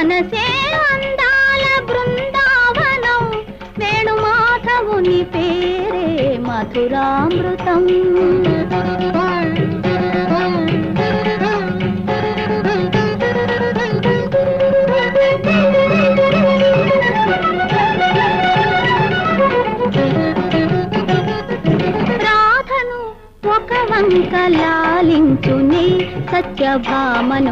మనసే అందాల బృందావనం వేణుమాధవుని పేరే మధురామృతం. రాధను ఒక వంక లాలించుని సత్యభామను